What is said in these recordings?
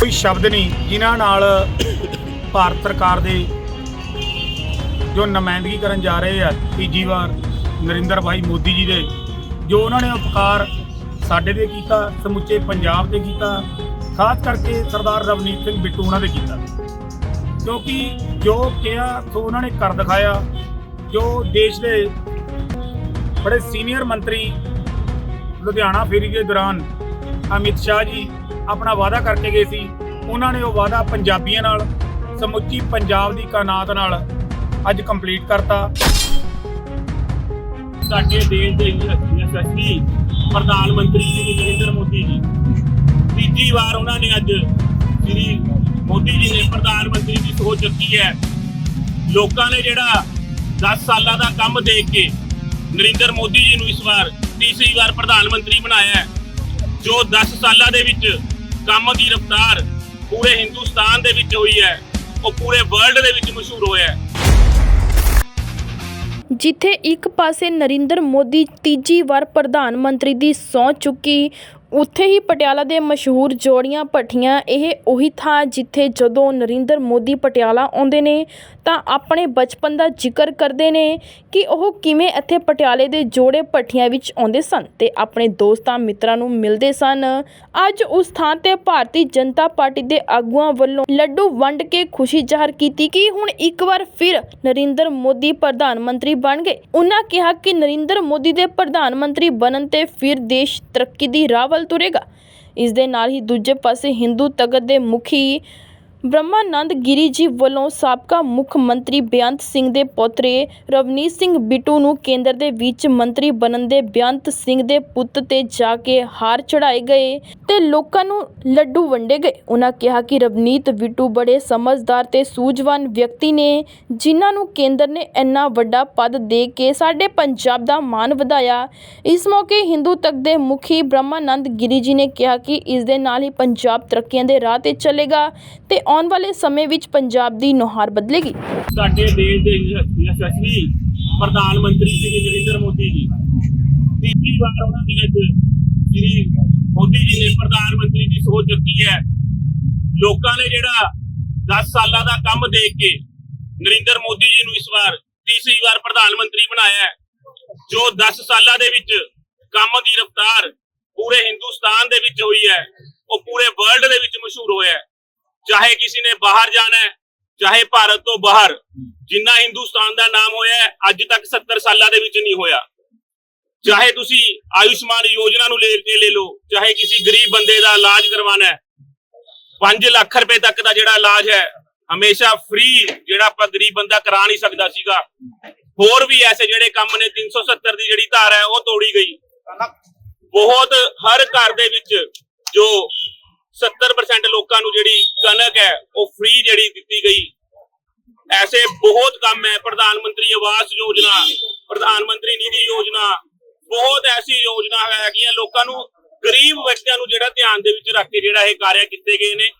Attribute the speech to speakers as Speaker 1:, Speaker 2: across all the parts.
Speaker 1: ਕੋਈ ਸ਼ਬਦ ਨਹੀਂ, ਜਿਨ੍ਹਾਂ ਨਾਲ ਭਾਰਤ ਸਰਕਾਰ ਦੇ ਜੋ ਨੁਮਾਇੰਦਗੀ ਕਰਨ ਜਾ ਰਹੇ ਆ, ਤੀਜੀ ਵਾਰ ਨਰਿੰਦਰ ਭਾਈ ਮੋਦੀ ਜੀ ਦੇ, ਜੋ ਉਹਨਾਂ ਨੇ ਉਪਕਾਰ ਸਾਡੇ ਤੇ ਕੀਤਾ, ਸਮੁੱਚੇ ਪੰਜਾਬ ਤੇ ਕੀਤਾ, ਖਾਸ ਕਰਕੇ ਸਰਦਾਰ ਰਵਨੀਤ ਸਿੰਘ ਬਿੱਟੂ ਉਹਨਾਂ ਦੇ ਕੀਤਾ। ਕਿਉਂਕਿ ਜੋ ਕਿਹਾ, ਸੋ ਉਹਨਾਂ ਨੇ ਕਰ ਦਿਖਾਇਆ, ਜੋ ਦੇਸ਼ ਦੇ ਬੜੇ ਸੀਨੀਅਰ ਮੰਤਰੀ ਲੁਧਿਆਣਾ ਫੇਰੀ ਦੇ ਦੌਰਾਨ ਅਮਿਤ ਸ਼ਾਹ ਜੀ ਆਪਣਾ ਵਾਅਦਾ ਕਰਕੇ ਗਏ ਸੀ। ਉਹਨਾਂ ਨੇ ਉਹ ਵਾਅਦਾ ਪੰਜਾਬੀਆਂ ਨਾਲ, ਸਮੁੱਚੀ ਪੰਜਾਬ ਦੀ ਕਾਨਾਤ ਨਾਲ ਅੱਜ ਕੰਪਲੀਟ ਕਰਤਾ।
Speaker 2: ਸਾਡੇ ਦੇਸ਼ ਦੇ ਯਸ਼ਸਵੀ ਪ੍ਰਧਾਨ ਮੰਤਰੀ ਸ਼੍ਰੀ ਨਰਿੰਦਰ ਮੋਦੀ ਜੀ। ਤੀਜੀ ਵਾਰ ਉਹਨਾਂ ਨੇ ਅੱਜ ਸ਼੍ਰੀ ਮੋਦੀ ਜੀ ਨੇ ਪ੍ਰਧਾਨ ਮੰਤਰੀ ਦੀ ਸੋਚ ਚੱਕੀ ਹੈ। ਲੋਕਾਂ ਨੇ ਜਿਹੜਾ 10 ਸਾਲਾਂ ਦਾ ਕੰਮ ਦੇਖ ਕੇ ਨਰਿੰਦਰ ਮੋਦੀ ਜੀ ਨੂੰ ਇਸ ਵਾਰ ਤੀਸਰੀ ਵਾਰ ਪ੍ਰਧਾਨ ਮੰਤਰੀ ਬਣਾਇਆ ਜੋ 10 ਸਾਲਾਂ ਦੇ ਵਿੱਚ ਕੰਮ ਦੀ ਰਫ਼ਤਾਰ ਪੂਰੇ ਹਿੰਦੁਸਤਾਨ ਦੇ ਵਿੱਚ ਹੋਈ ਹੈ। ਉਹ ਪੂਰੇ ਵਰਲਡ ਦੇ ਵਿੱਚ ਮਸ਼ਹੂਰ ਹੋਇਆ ਹੈ।
Speaker 3: ਜਿੱਥੇ ਇੱਕ ਪਾਸੇ ਨਰਿੰਦਰ ਮੋਦੀ ਤੀਜੀ ਵਾਰ ਪ੍ਰਧਾਨ ਮੰਤਰੀ ਦੀ ਸਹੁੰ ਚੁੱਕੀ ਉੱਥੇ ਹੀ ਪਟਿਆਲਾ ਦੇ ਮਸ਼ਹੂਰ ਜੋੜੀਆਂ ਭੱਠੀਆਂ, ਇਹ ਉਹੀ ਥਾਂ ਜਿੱਥੇ ਜਦੋਂ ਨਰਿੰਦਰ ਮੋਦੀ ਪਟਿਆਲਾ ਆਉਂਦੇ ਨੇ, ਤਾਂ ਆਪਣੇ ਬਚਪਨ ਦਾ ਜ਼ਿਕਰ ਕਰਦੇ ਨੇ ਕਿ ਉਹ ਕਿਵੇਂ ਇੱਥੇ ਪਟਿਆਲੇ ਦੇ ਜੋੜੇ ਭੱਠੀਆਂ ਵਿੱਚ ਆਉਂਦੇ ਸਨ ਤੇ ਆਪਣੇ ਦੋਸਤਾਂ ਮਿੱਤਰਾਂ ਨੂੰ ਮਿਲਦੇ ਸਨ। ਅੱਜ ਉਸ ਥਾਂ ਤੇ ਭਾਰਤੀ ਜਨਤਾ ਪਾਰਟੀ ਦੇ ਆਗੂਆਂ ਵੱਲੋਂ ਲੱਡੂ ਵੰਡ ਕੇ ਖੁਸ਼ੀ ਜ਼ਾਹਰ ਕੀਤੀ ਕਿ ਹੁਣ ਇੱਕ ਵਾਰ ਫਿਰ ਨਰਿੰਦਰ ਮੋਦੀ ਪ੍ਰਧਾਨ ਮੰਤਰੀ ਬਣ ਗਏ। ਉਹਨਾਂ ਕਿਹਾ ਕਿ ਨਰਿੰਦਰ ਮੋਦੀ ਦੇ ਪ੍ਰਧਾਨ ਮੰਤਰੀ ਬਣਨ ਤੇ ਫਿਰ ਦੇਸ਼ ਤਰੱਕੀ ਦੀ ਰਾਹ ਵੱਲ ਤੁਰੇਗਾ। ਇਸ ਦੇ ਨਾਲ ਹੀ ਦੂਜੇ ਪਾਸੇ ਹਿੰਦੂ ਤਗਤ ਦੇ ਮੁਖੀ ਬ੍ਰਹਮਾਨੰਦ ਗਿਰੀ ਜੀ ਵੱਲੋਂ ਸਾਬਕਾ ਮੁੱਖ ਮੰਤਰੀ ਬੇਅੰਤ ਸਿੰਘ ਦੇ ਪੋਤਰੇ ਰਵਨੀਤ ਸਿੰਘ ਬਿੱਟੂ ਨੂੰ ਕੇਂਦਰ ਦੇ ਵਿੱਚ ਮੰਤਰੀ ਬਣਨ ਦੇ ਬੇਅੰਤ ਸਿੰਘ ਦੇ ਪੁੱਤ ਤੇ ਜਾ ਕੇ ਹਾਰ ਚੜ੍ਹਾਏ ਗਏ ਤੇ ਲੋਕਾਂ ਨੂੰ ਲੱਡੂ ਵੰਡੇ ਗਏ। ਉਹਨਾਂ ਕਿਹਾ ਕਿ ਰਵਨੀਤ ਬਿੱਟੂ ਬੜੇ ਸਮਝਦਾਰ ਤੇ ਸੂਝਵਾਨ ਵਿਅਕਤੀ ਨੇ, ਜਿਨ੍ਹਾਂ ਨੂੰ ਕੇਂਦਰ ਨੇ ਇੰਨਾ ਵੱਡਾ ਪਦ ਦੇ ਕੇ ਸਾਡੇ ਪੰਜਾਬ ਦਾ ਮਾਣ ਵਧਾਇਆ। ਇਸ ਮੌਕੇ ਹਿੰਦੂ ਤੱਕ ਦੇ ਮੁਖੀ ਬ੍ਰਹਮਾਨੰਦ ਗਿਰੀ ਜੀ ਨੇ ਕਿਹਾ ਕਿ ਇਸ ਦੇ ਨਾਲ ਹੀ ਪੰਜਾਬ ਤਰੱਕੀਆਂ ਦੇ ਰਾਹ ਤੇ ਚੱਲੇਗਾ ਤੇ ਆਉਣ ਵਾਲੇ ਸਮੇਂ ਵਿੱਚ ਪੰਜਾਬ ਦੀ ਨੁਹਾਰ ਬਦਲੇਗੀ।
Speaker 2: ਸਾਡੇ ਦੇਸ਼ ਦੇ ਯਸ਼ਸਵੀ ਪ੍ਰਧਾਨ ਮੰਤਰੀ ਸ਼੍ਰੀ ਨਰਿੰਦਰ ਮੋਦੀ ਜੀ, ਤੀਜੀ ਵਾਰ ਉਹਨਾਂ ਨੇ ਸ਼੍ਰੀ ਮੋਦੀ ਜੀ ਨੇ ਪ੍ਰਧਾਨ ਮੰਤਰੀ ਦੀ ਸੋਚ ਚੱਕੀ ਹੈ, ਲੋਕਾਂ ਨੇ ਜਿਹੜਾ 10 ਸਾਲਾਂ ਦਾ ਕੰਮ ਦੇਖ ਕੇ ਨਰਿੰਦਰ ਮੋਦੀ ਜੀ ਨੂੰ ਇਸ ਵਾਰ ਤੀਸਰੀ ਵਾਰ ਪ੍ਰਧਾਨ ਮੰਤਰੀ ਬਣਾਇਆ ਹੈ, ਜੋ 10 ਸਾਲਾਂ ਦੇ ਵਿੱਚ ਕੰਮ ਦੀ ਰਫ਼ਤਾਰ ਪੂਰੇ ਹਿੰਦੁਸਤਾਨ ਦੇ ਵਿੱਚ ਹੋਈ ਹੈ, ਉਹ ਪੂਰੇ ਵਰਲਡ ਦੇ ਵਿੱਚ ਮਸ਼ਹੂਰ ਹੋਇਆ ਹੈ। ਚਾਹੇ ਕਿਸੇ ਨੇ ਬਾਹਰ ਜਾਣਾ ਹੈ, ਚਾਹੇ ਭਾਰਤ ਤੋਂ ਬਾਹਰ, ਜਿੰਨਾ ਹਿੰਦੁਸਤਾਨ ਦਾ ਨਾਮ ਹੋਇਆ ਅੱਜ ਤੱਕ 70 ਸਾਲਾਂ ਦੇ ਵਿੱਚ ਨਹੀਂ ਹੋਇਆ। ਚਾਹੇ ਤੁਸੀਂ ਆਯੁਸ਼ਮਾਨ ਯੋਜਨਾ ਨੂੰ ਲੈ ਕੇ ਲੈ ਲਓ, ਚਾਹੇ ਕਿਸੇ ਗਰੀਬ ਬੰਦੇ ਦਾ ਇਲਾਜ ਕਰਵਾਉਣਾ ਹੈ 5 ਲੱਖ ਰੁਪਏ ਤੱਕ ਦਾ ਜਿਹੜਾ ਇਲਾਜ ਹੈ, ਹਮੇਸ਼ਾ ਫ੍ਰੀ ਜਿਹੜਾ ਆਪਾਂ ਗਰੀਬ ਬੰਦਾ ਕਰਾ ਨਹੀਂ ਸਕਦਾ ਸੀਗਾ। ਹੋਰ ਵੀ ਐਸੇ ਜਿਹੜੇ ਕੰਮ ਨੇ 370 ਦੀ ਜਿਹੜੀ ਧਾਰਾ ਹੈ, ਉਹ ਤੋੜੀ ਗਈ। ਬਹੁਤ ਹਰ ਘਰ ਦੇ ਵਿੱਚ ਜੋ ਕਣਕ ਹੈ, ਉਹ ਫ੍ਰੀ ਜਿਹੜੀ ਦਿੱਤੀ ਗਈ। ਐਸੇ ਬਹੁਤ ਕੰਮ ਹੈ, ਪ੍ਰਧਾਨ ਮੰਤਰੀ ਆਵਾਸ ਯੋਜਨਾ, ਪ੍ਰਧਾਨ ਮੰਤਰੀ ਨਿਧੀ ਯੋਜਨਾ, ਬਹੁਤ ਐਸੀ ਯੋਜਨਾ ਹੈਗੀਆਂ ਲੋਕਾਂ ਨੂੰ, ਗਰੀਬ ਵਿਅਕਤੀਆਂ ਨੂੰ ਜਿਹੜਾ ਧਿਆਨ ਦੇ ਵਿੱਚ ਰੱਖ ਕੇ ਜਿਹੜਾ ਇਹ ਕਾਰਿਆ ਕੀਤੇ ਗਏ ਨੇ।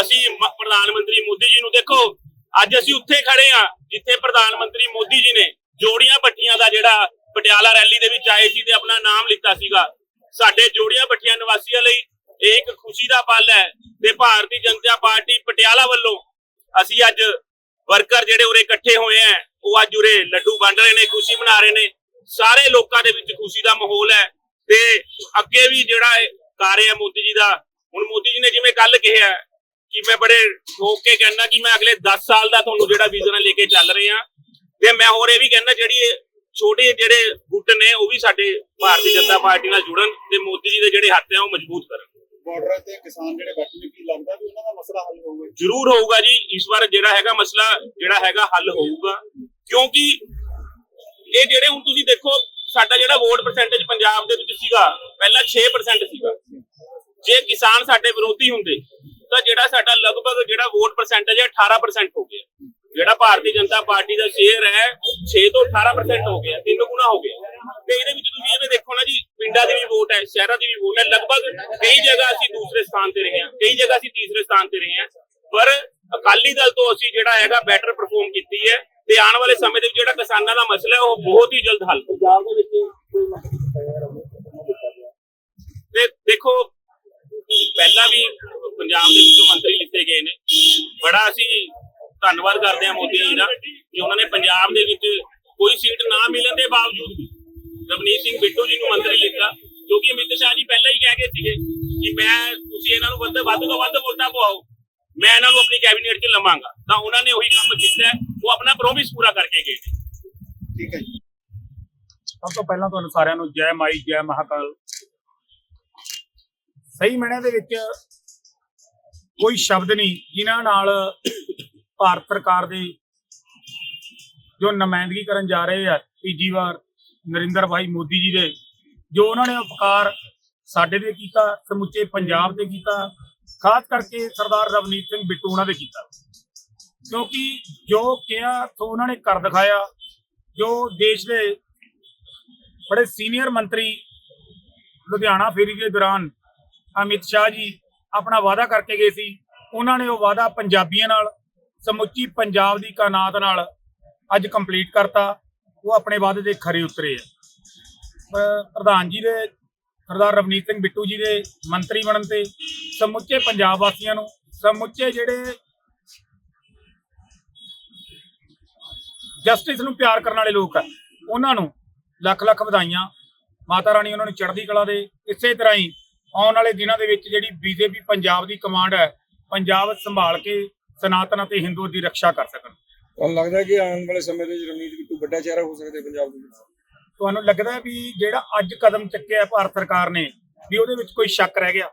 Speaker 2: ਅਸੀਂ ਪ੍ਰਧਾਨ ਮੰਤਰੀ ਮੋਦੀ ਜੀ ਨੂੰ ਦੇਖੋ, ਅੱਜ ਅਸੀਂ ਉੱਥੇ ਖੜੇ ਆ ਜਿੱਥੇ ਪ੍ਰਧਾਨ ਮੰਤਰੀ ਮੋਦੀ ਜੀ ਨੇ ਜੋੜੀਆਂ ਭੱਟੀਆਂ ਦਾ ਜਿਹੜਾ ਪਟਿਆਲਾ ਰੈਲੀ ਦੇ ਵਿੱਚ ਆਏ ਸੀ ਤੇ ਆਪਣਾ ਨਾਮ ਲਿੱਤਾ ਸੀਗਾ। ਸਾਡੇ ਜੋੜੀਆਂ ਭੱਟੀਆਂ ਨਿਵਾਸੀਆਂ ਲਈ ਇਹ ਇੱਕ ਖੁਸ਼ੀ ਦਾ ਪਲ ਹੈ ਤੇ ਭਾਰਤੀ ਜਨਤਾ ਪਾਰਟੀ ਪਟਿਆਲਾ ਵੱਲੋਂ ਅਸੀਂ ਅੱਜ ਵਰਕਰ ਜਿਹੜੇ ਉਰੇ ਇਕੱਠੇ ਹੋਏ ਆ ਉਹ ਅੱਜ ਉਰੇ ਲੱਡੂ ਵੰਡ ਰਹੇ ਨੇ, ਖੁਸ਼ੀ ਮਨਾ ਰਹੇ ਨੇ। ਸਾਰੇ ਲੋਕਾਂ ਦੇ ਵਿੱਚ ਖੁਸ਼ੀ ਦਾ ਮਾਹੌਲ ਹੈ ਤੇ ਅੱਗੇ ਵੀ ਜਿਹੜਾ ਕਾਰਜ ਹੈ ਮੋਦੀ ਜੀ ਦਾ, ਹੁਣ ਮੋਦੀ ਜੀ ਨੇ ਜਿਵੇਂ ਕੱਲ ਕਿਹਾ ਕਿ ਮੈਂ ਬੜੇ ਠੋਕ ਕੇ ਕਹਿਣਾ ਕਿ ਮੈਂ ਅਗਲੇ 10 ਸਾਲ ਦਾ ਤੁਹਾਨੂੰ ਜਿਹੜਾ ਵਿਜ਼ਨ ਲੈ ਕੇ ਚੱਲ ਰਹੇ ਆ ਤੇ ਮੈਂ ਹੋਰ ਇਹ ਵੀ ਕਹਿਣਾ ਜਿਹੜੀ ਛੋਟੇ ਜਿਹੜੇ ਗੁੱਟ ਨੇ, ਉਹ ਵੀ ਸਾਡੇ ਭਾਰਤੀ ਜਨਤਾ ਪਾਰਟੀ ਨਾਲ ਜੁੜਨ ਤੇ ਮੋਦੀ ਜੀ ਦੇ ਜਿਹੜੇ ਹੱਥ ਆ ਉਹ ਮਜ਼ਬੂਤ ਕਰਨ।
Speaker 4: ਬਾਰਡਰ ਤੇ ਕਿਸਾਨ ਜਿਹੜੇ ਬੈਠੇ ਨੇ, ਕੀ ਲੱਗਦਾ ਵੀ ਉਹਨਾਂ ਦਾ ਮਸਲਾ ਹੱਲ ਹੋਊਗਾ?
Speaker 2: ਜ਼ਰੂਰ ਹੋਊਗਾ ਜੀ। ਇਸ ਵਾਰ ਜਿਹੜਾ ਹੈਗਾ ਮਸਲਾ, ਜਿਹੜਾ ਹੈਗਾ ਹੱਲ ਹੋਊਗਾ। ਕਿਉਂਕਿ ਇਹ ਜਿਹੜੇ ਹੁਣ ਤੁਸੀਂ ਦੇਖੋ, ਸਾਡਾ ਜਿਹੜਾ ਵੋਟ ਪਰਸੈਂਟੇਜ ਪੰਜਾਬ ਦੇ ਵਿੱਚ ਸੀਗਾ, ਪਹਿਲਾਂ 6% ਸੀਗਾ। ਜੇ ਕਿਸਾਨ ਸਾਡੇ ਵਿਰੋਧੀ ਹੁੰਦੇ, ਤਾਂ ਜਿਹੜਾ ਸਾਡਾ ਲਗਭਗ ਜਿਹੜਾ ਵੋਟ ਪਰਸੈਂਟੇਜ ਹੈ 18% ਹੋ ਗਿਆ। ਜਿਹੜਾ ਭਾਰਤੀ ਜਨਤਾ ਪਾਰਟੀ ਦਾ ਸ਼ੇਅਰ ਹੈ 6 ਤੋਂ 18% ਹੋ ਗਿਆ, ਤਿੰਨ ਗੁਣਾ ਹੋ ਗਿਆ। ਤੇ ਇਹਦੇ ਵਿੱਚ ਤੁਸੀਂ ਇਹਨੇ ਦੇਖੋ ਨਾ ਜੀ ਪਿੰਡਾਂ ਦੀ ਵੀ ਵੋਟ ਹੈ ਸ਼ਹਿਰਾਂ ਦੀ ਵੀ ਵੋਟ ਹੈ। ਲਗਭਗ ਕਈ ਜਗ੍ਹਾ ਅਸੀਂ ਦੂਸਰੇ ਸਥਾਨ ਤੇ ਰਹੇ ਹਾਂ ਕਈ ਜਗ੍ਹਾ ਅਸੀਂ ਤੀਸਰੇ ਸਥਾਨ ਤੇ ਰਹੇ ਹਾਂ। ਪਰ ਅਕਾਲੀ ਦਲ ਤੋਂ ਅਸੀਂ ਜਿਹੜਾ ਹੈਗਾ ਬੈਟਰ ਪਰਫਾਰਮ ਕੀਤੀ ਹੈ ਤੇ ਆਉਣ ਵਾਲੇ ਸਮੇਂ ਦੇ ਵਿੱਚ ਜਿਹੜਾ ਕਿਸਾਨਾਂ ਦਾ ਮਸਲਾ ਹੈ ਉਹ ਬਹੁਤ ਹੀ ਜਲਦ ਹੱਲ ਹੋਊਗਾ।
Speaker 4: ਪੰਜਾਬ ਦੇ ਵਿੱਚ ਕੋਈ ਮਸਲਾ
Speaker 2: ਤੇ ਦੇਖੋ ਪਹਿਲਾਂ ਵੀ ਪੰਜਾਬ ਦੇ ਵਿੱਚੋਂ ਮੰਤਰੀ ਲਿੱਤੇ ਗਏ ਨੇ। ਬੜਾ ਅਸੀਂ ਧੰਨਵਾਦ ਕਰਦੇ ਹਾਂ ਮੋਦੀ ਜੀ ਦਾ ਕਿ ਉਹਨਾਂ ਨੇ ਪੰਜਾਬ ਦੇ ਵਿੱਚ ਕੋਈ ਸੀਟ ਨਾ ਮਿਲਣ ਦੇ ਬਾਵਜੂਦ ਵੀ ਰਵਨੀਤ ਸਿੰਘ ਬਿੱਟੂ ਜੀ ਨੂੰ ਮੰਤਰੀ ਲਿੱਤਾ ਕਿਉਂਕਿ ਅਮਿਤ ਸ਼ਾਹ ਜੀ ਪਹਿਲਾਂ ਹੀ ਕਹਿ ਗਏ ਸੀਗੇ ਕਿ ਮੈਂ ਤੁਸੀਂ ਇਹਨਾਂ ਨੂੰ ਵੱਧ ਵੱਧ ਤੋਂ ਵੱਧ ਵੋਟਾਂ ਪਵਾਓ ਮੈਂ ਇਹਨਾਂ ਨੂੰ ਆਪਣੀ ਕੈਬਨਿਟ 'ਚ ਲਵਾਂਗਾ। ਤਾਂ ਉਹਨਾਂ ਨੇ ਉਹੀ ਕੰਮ ਕੀਤਾ ਹੈ। ਉਹ ਆਪਣਾ ਪ੍ਰੋਮਿਸ ਪੂਰਾ ਕਰਕੇ ਗਏ ਨੇ।
Speaker 4: ਠੀਕ ਹੈ ਜੀ।
Speaker 1: ਸਭ ਤੋਂ ਪਹਿਲਾਂ ਤੁਹਾਨੂੰ ਸਾਰਿਆਂ ਨੂੰ ਜੈ ਮਾਈ ਜੈ ਮਹਾਕਾਲ। ਸਹੀ ਮਹੀਨੇ ਦੇ ਵਿੱਚ ਕੋਈ ਸ਼ਬਦ ਨਹੀਂ ਜਿਨ੍ਹਾਂ ਨਾਲ ਭਾਰਤ ਸਰਕਾਰ ਦੇ ਜੋ ਨੁਮਾਇੰਦਗੀ ਕਰਨ ਜਾ ਰਹੇ ਆ ਤੀਜੀ ਵਾਰ ਨਰਿੰਦਰ ਭਾਈ ਮੋਦੀ ਜੀ ਦੇ, ਜੋ ਉਹਨਾਂ ਨੇ ਉਪਕਾਰ ਸਾਡੇ ਤੇ ਕੀਤਾ, ਸਮੁੱਚੇ ਪੰਜਾਬ ਤੇ ਕੀਤਾ, ਖਾਸ ਕਰਕੇ ਸਰਦਾਰ ਰਵਨੀਤ ਸਿੰਘ ਬਿੱਟੂ ਉਹਨਾਂ ਦੇ ਕੀਤਾ। ਕਿਉਂਕਿ ਜੋ ਕਿਹਾ ਸੋ ਉਹਨਾਂ ਨੇ ਕਰ ਦਿਖਾਇਆ, ਜੋ ਦੇਸ਼ ਦੇ ਬੜੇ ਸੀਨੀਅਰ ਮੰਤਰੀ ਲੁਧਿਆਣਾ ਫੇਰੀ ਦੇ ਦੌਰਾਨ ਅਮਿਤ ਸ਼ਾਹ ਜੀ ਆਪਣਾ ਵਾਅਦਾ ਕਰਕੇ ਗਏ ਸੀ, ਉਹਨਾਂ ਨੇ ਉਹ ਵਾਅਦਾ ਪੰਜਾਬੀਆਂ ਨਾਲ, ਸਮੁੱਚੀ ਪੰਜਾਬ ਦੀ ਕਾਇਨਾਤ ਨਾਲ ਅੱਜ ਕੰਪਲੀਟ ਕਰਤਾ। ਉਹ ਆਪਣੇ ਵਾਅਦੇ ਦੇ ਖਰੇ ਉਤਰੇ ਆ। ਪ੍ਰਧਾਨ ਜੀ ਦੇ, ਸਰਦਾਰ ਰਵਨੀਤ ਸਿੰਘ ਬਿੱਟੂ ਜੀ ਦੇ ਮੰਤਰੀ ਬਣਨ ਤੇ ਸਮੁੱਚੇ ਪੰਜਾਬ ਵਾਸੀਆਂ ਨੂੰ, ਸਮੁੱਚੇ ਜਿਹੜੇ ਜਸਟਿਸ ਨੂੰ ਪਿਆਰ ਕਰਨ ਵਾਲੇ ਲੋਕ ਆ, ਉਹਨਾਂ ਨੂੰ ਲੱਖ ਲੱਖ ਵਧਾਈਆਂ। ਮਾਤਾ ਰਾਣੀ ਉਹਨਾਂ ਨੂੰ ਚੜ੍ਹਦੀ ਕਲਾ ਦੇ, ਇਸੇ ਤਰ੍ਹਾਂ ਹੀ ਆਉਣ ਵਾਲੇ ਦਿਨਾਂ ਦੇ ਵਿੱਚ ਜਿਹੜੀ ਬੀਜੇਪੀ ਪੰਜਾਬ ਦੀ ਕਮਾਂਡ ਹੈ, ਪੰਜਾਬ ਸੰਭਾਲ ਕੇ ਸਨਾਤਨ ਅਤੇ ਹਿੰਦੂ ਦੀ ਰੱਖਿਆ ਕਰ ਸਕਣ।
Speaker 5: ਤੁਹਾਨੂੰ ਲੱਗਦਾ ਹੈ ਕਿ ਆਉਣ ਵਾਲੇ ਸਮੇਂ ਦੇ ਵਿੱਚ ਰਵਨੀਤ ਬਿੱਟੂ ਵੱਡਾ ਚਿਹਰਾ ਹੋ ਸਕਦੇ ਪੰਜਾਬ ਦੇ ਵਿੱਚ।
Speaker 1: ਤੁਹਾਨੂੰ ਲੱਗਦਾ ਹੈ ਵੀ ਜਿਹੜਾ ਅੱਜ ਕਦਮ ਚੱਕਿਆ ਭਾਰਤ ਸਰਕਾਰ ਨੇ ਵੀ ਉਹਦੇ ਵਿੱਚ ਕੋਈ ਸ਼ੱਕ ਰਹਿ ਗਿਆ?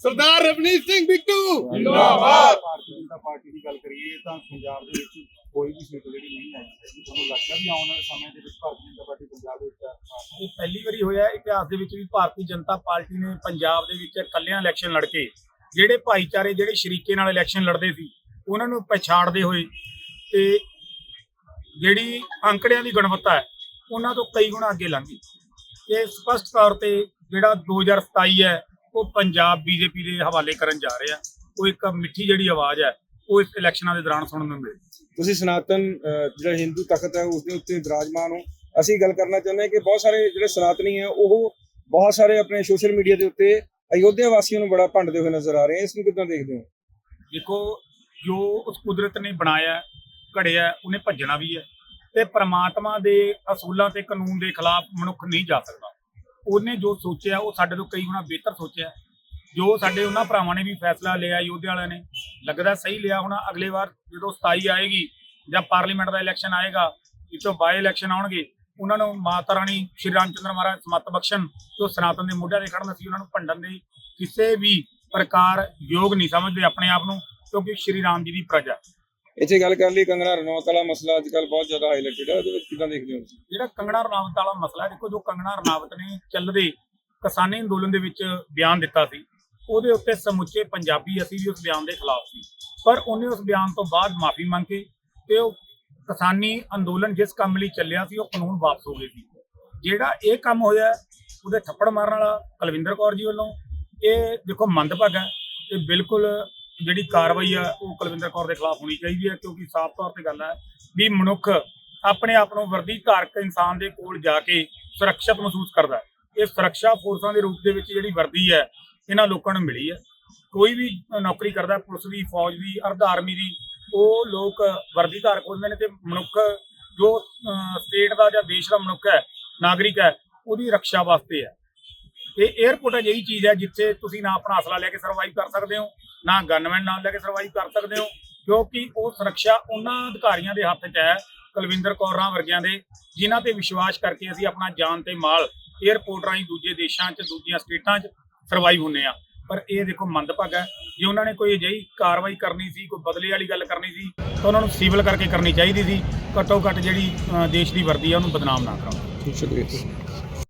Speaker 4: ਸਰਦਾਰ ਰਵਨੀਤ ਸਿੰਘ ਬਿੱਟੂ!
Speaker 1: ਜਿੰਦਾਬਾਦ।
Speaker 4: ਭਾਰਤੀ ਜਨਤਾ ਪਾਰਟੀ ਦੀ ਗੱਲ ਕਰੀਏ ਤਾਂ ਪੰਜਾਬ ਦੇ ਵਿੱਚ ਕੋਈ ਵੀ ਸੀਟ ਜਿਹੜੀ ਨਹੀਂ ਆਈ ਹੈਗੀ ਤੁਹਾਨੂੰ ਲੱਗਦਾ ਵੀ ਆਉਣ ਵਾਲੇ ਸਮੇਂ ਦੇ ਵਿੱਚ ਭਾਰਤੀ ਜਨਤਾ ਪਾਰਟੀ ਪੰਜਾਬ ਦੇ ਵਿੱਚ
Speaker 1: ਇਹ ਪਹਿਲੀ ਵਾਰੀ ਹੋਇਆ ਹੈ ਇਤਿਹਾਸ ਦੇ ਵਿੱਚ ਵੀ ਭਾਰਤੀ ਜਨਤਾ ਪਾਰਟੀ ਨੇ ਪੰਜਾਬ ਦੇ ਵਿੱਚ ਇਕੱਲਿਆਂ ਇਲੈਕਸ਼ਨ ਲੜ ਕੇ ਜਿਹੜੇ ਭਾਈਚਾਰੇ ਜਿਹੜੇ ਸ਼ਰੀਕੇ ਨਾਲ ਇਲੈਕਸ਼ਨ ਲੜਦੇ ਸੀ ਉਹਨਾਂ ਨੂੰ ਪਛਾੜਦੇ ਹੋਏ ਤੇ ਜਿਹੜੀ ਅੰਕੜਿਆਂ ਦੀ ਗੁਣਵੱਤਾ ਹੈ ਉਹਨਾਂ ਤੋਂ ਕਈ ਗੁਣਾ ਅੱਗੇ ਲੰਘ ਗਈ। ਇਹ ਸਪਸ਼ਟ ਤੌਰ ਤੇ ਜਿਹੜਾ 2027 ਹੈ ਉਹ ਪੰਜਾਬ ਬੀਜੇਪੀ ਦੇ ਹਵਾਲੇ ਕਰਨ ਜਾ ਰਿਹਾ। ਉਹ ਇੱਕ ਮਿੱਠੀ ਜਿਹੜੀ ਆਵਾਜ਼ ਹੈ ਉਹ ਇਸ ਇਲੈਕਸ਼ਨਾਂ ਦੇ ਦੌਰਾਨ ਸੁਣਨ ਨੂੰ ਮਿਲੀ
Speaker 5: ਤੁਸੀਂ ਸਨਾਤਨ ਜਿਹੜਾ ਹਿੰਦੂ ਤਖਤ ਹੈ ਉਸ ਦੇ ਉੱਤੇ ਵਿਰਾਜਮਾਨ ਹੋ। ਅਸੀਂ ਗੱਲ ਕਰਨਾ ਚਾਹੁੰਦੇ ਹਾਂ ਕਿ ਬਹੁਤ ਸਾਰੇ ਜਿਹੜੇ ਸਨਾਤਨੀ ਹੈ ਉਹ ਬਹੁਤ ਸਾਰੇ ਆਪਣੇ ਸੋਸ਼ਲ ਮੀਡੀਆ ਦੇ ਉੱਤੇ ਅਯੋਧਿਆ ਵਾਸੀਆਂ ਨੂੰ ਬੜਾ ਭੰਡਦੇ ਹੋਏ ਨਜ਼ਰ ਆ ਰਹੇ ਇਸ ਨੂੰ ਕਿੱਦਾਂ ਦੇਖਦੇ ਹੋ?
Speaker 1: ਦੇਖੋ ਜੋ ਉਸ ਕੁਦਰਤ ਨੇ ਬਣਾਇਆ, ਘੜਿਆ, ਉਹਨੇ ਭੱਜਣਾ ਵੀ ਹੈ। ਤੇ ਪ੍ਰਮਾਤਮਾ ਦੇ ਅਸੂਲਾਂ ਤੇ ਕਾਨੂੰਨ ਦੇ ਖਿਲਾਫ ਮਨੁੱਖ ਨਹੀਂ ਜਾ ਸਕਦਾ। ਉਹਨੇ ਜੋ ਸੋਚਿਆ, ਉਹ ਸਾਡੇ ਤੋਂ ਕਈ ਗੁਣਾ ਬਿਹਤਰ ਸੋਚਿਆ। ਜੋ ਸਾਡੇ ਉਹਨਾਂ ਭਰਾਵਾਂ ਨੇ ਵੀ ਫੈਸਲਾ ਲਿਆ, ਯੋਧੇ ਵਾਲਿਆਂ ਨੇ, ਲੱਗਦਾ ਸਹੀ ਲਿਆ ਹੋਣਾ। ਅਗਲੇ ਵਾਰ ਜਦੋਂ 27 ਆਏਗੀ ਜਾਂ ਪਾਰਲੀਮੈਂਟ ਦਾ ਇਲੈਕਸ਼ਨ ਆਏਗਾ ਵਿੱਚੋਂ ਬਾਈ ਇਲੈਕਸ਼ਨ ਆਉਣਗੇ, ਉਹਨਾਂ ਨੂੰ ਮਾਤਾ ਰਾਣੀ ਸ਼੍ਰੀ ਰਾਮ ਚੰਦਰ ਮਹਾਰਾਜ ਸਮਤ ਬਖਸ਼ਣ, ਜੋ ਸਨਾਤਨ ਦੇ ਮੋਢਿਆਂ ਤੇ ਖੜਨ, ਅਸੀਂ ਉਹਨਾਂ ਨੂੰ ਭੰਡਣ ਦੇ ਕਿਸੇ ਵੀ ਪ੍ਰਕਾਰ ਯੋਗ ਨਹੀਂ ਸਮਝਦੇ ਆਪਣੇ ਆਪ ਨੂੰ। ਕਿਉਂਕਿ ਸ਼੍ਰੀ ਰਾਮ ਜੀ ਦੀ ਪ੍ਰਜਾ।
Speaker 5: ਇੱਥੇ ਗੱਲ ਕਰ ਲਈ ਕੰਗਣਾ ਰਣੌਤ ਵਾਲਾ ਮਸਲਾ ਅੱਜ ਕੱਲ ਬਹੁਤ ਜ਼ਿਆਦਾ ਹਾਈਲਾਈਟਡ ਹੈ ਉਹਦੇ ਵਿੱਚ ਕਿੱਦਾਂ ਦੇਖਦੇ ਹੋ ਤੁਸੀਂ?
Speaker 1: ਜਿਹੜਾ ਕੰਗਣਾ ਰਣਾਵਤ ਵਾਲਾ ਮਸਲਾ ਦੇਖੋ ਜੋ ਕੰਗਣਾ ਰਣਾਵਤ ਨੇ ਚੱਲਦੇ ਕਿਸਾਨੀ ਅੰਦੋਲਨ ਦੇ ਵਿੱਚ ਬਿਆਨ ਦਿੱਤਾ ਸੀ ਉਹਦੇ ਉੱਤੇ ਸਮੁੱਚੇ ਪੰਜਾਬੀ ਅਸੀਂ ਵੀ ਉਸ ਬਿਆਨ ਦੇ ਖਿਲਾਫ ਸੀ। ਪਰ ਉਹਨੇ ਉਸ ਬਿਆਨ ਤੋਂ ਬਾਅਦ ਮਾਫੀ ਮੰਗ ਕੇ ਤੇ ਉਹ ਕਿਸਾਨੀ ਅੰਦੋਲਨ ਜਿਸ ਕੰਮ ਲਈ ਚੱਲਿਆ ਸੀ ਉਹ ਕਾਨੂੰਨ ਵਾਪਸ ਹੋ ਗਏ ਸੀ। ਜਿਹੜਾ ਇਹ ਕੰਮ ਹੋਇਆ ਉਹਦੇ ਥੱਪੜ ਮਾਰਨ ਵਾਲਾ ਕੁਲਵਿੰਦਰ ਕੌਰ ਜੀ ਵੱਲੋਂ ਇਹ ਦੇਖੋ ਮੰਦਭਾਗਾ ਹੈ ਤੇ ਬਿਲਕੁਲ ਜਿਹੜੀ ਕਾਰਵਾਈ ਆ, ਉਹ ਕੁਲਵਿੰਦਰ ਕੌਰ ਦੇ ਖਿਲਾਫ ਹੋਣੀ ਚਾਹੀਦੀ ਹੈ ਕਿਉਂਕਿ ਸਾਫ਼ ਤੌਰ ਤੇ ਗੱਲ ਹੈ ਵੀ ਮਨੁੱਖ ਆਪਣੇ ਆਪ ਨੂੰ ਵਰਦੀ ਧਾਰਕ ਇਨਸਾਨ ਦੇ ਕੋਲ ਜਾ ਕੇ ਸੁਰੱਖਿਅਤ ਮਹਿਸੂਸ ਕਰਦਾ ਹੈ। ਇਹ ਸੁਰੱਖਿਆ ਫੋਰਸਾਂ ਦੇ ਰੂਪ ਦੇ ਵਿੱਚ ਜਿਹੜੀ ਵਰਦੀ ਹੈ, ਇਹਨਾਂ ਲੋਕਾਂ ਨੂੰ ਮਿਲੀ ਹੈ ਕੋਈ ਵੀ ਨੌਕਰੀ ਕਰਦਾ, ਪੁਲਿਸ ਦੀ, ਫੌਜ ਦੀ, ਅਰਧ ਆਰਮੀ ਦੀ, ਉਹ ਲੋਕ ਵਰਦੀ ਧਾਰਕ ਹੁੰਦੇ ਨੇ ਤੇ ਮਨੁੱਖ ਜੋ ਸਟੇਟ ਦਾ ਜਾਂ ਦੇਸ਼ ਦਾ ਮਨੁੱਖ ਹੈ, ਨਾਗਰਿਕ ਹੈ, ਉਹਦੀ ਰੱਖਿਆ ਵਾਸਤੇ ਹੈ ਇਹ 에어ਪੋਰਟ ਹੈ ਜਿਹੀ ਚੀਜ਼ ਹੈ ਜਿੱਥੇ ਤੁਸੀਂ ਨਾ ਆਪਣਾ ਅਸਲਾ ਲੈ ਕੇ ਸਰਵਾਈਵ ਕਰ ਸਕਦੇ ਹੋ, ਨਾ ਗਨਮੈਨ ਨਾਲ ਲੈ ਕੇ ਸਰਵਾਈਵ ਕਰ ਸਕਦੇ ਹੋ, ਕਿਉਂਕਿ ਉਹ ਸੁਰੱਖਿਆ ਉਹਨਾਂ ਅਧਿਕਾਰੀਆਂ ਦੇ ਹੱਥ 'ਚ ਹੈ, ਕੁਲਵਿੰਦਰ ਕੌਰਾਂ ਵਰਗਿਆਂ ਦੇ, ਜਿਨ੍ਹਾਂ ਤੇ ਵਿਸ਼ਵਾਸ ਕਰਕੇ ਅਸੀਂ ਆਪਣਾ ਜਾਨ ਤੇ ਮਾਲ 에어ਪੋਰਟ ਰਾਹੀਂ ਦੂਜੇ ਦੇਸ਼ਾਂ 'ਚ, ਦੂਜੀਆਂ ਸਟੇਟਾਂ 'ਚ ਸਰਵਾਈਵ ਹੁੰਨੇ ਆ ਪਰ ਇਹ ਦੇਖੋ ਮੰਦਭਾਗ ਹੈ। ਜੇ ਉਹਨਾਂ ਨੇ ਕੋਈ ਅਜਿਹੀ ਕਾਰਵਾਈ ਕਰਨੀ ਸੀ, ਕੋਈ ਬਦਲੇ ਵਾਲੀ ਗੱਲ ਕਰਨੀ ਸੀ, ਤਾਂ ਉਹਨਾਂ ਨੂੰ ਸਿਵਲ ਕਰਕੇ ਕਰਨੀ ਚਾਹੀਦੀ ਸੀ। ਘੱਟੋ ਘੱਟ ਜਿਹੜੀ ਦੇਸ਼ ਦੀ ਵਰਦੀ ਆ, ਉਹਨੂੰ ਬਦਨਾਮ ਨਾ ਕਰਾਉਣਾ।
Speaker 5: ਸ਼ੁਕਰੀਆ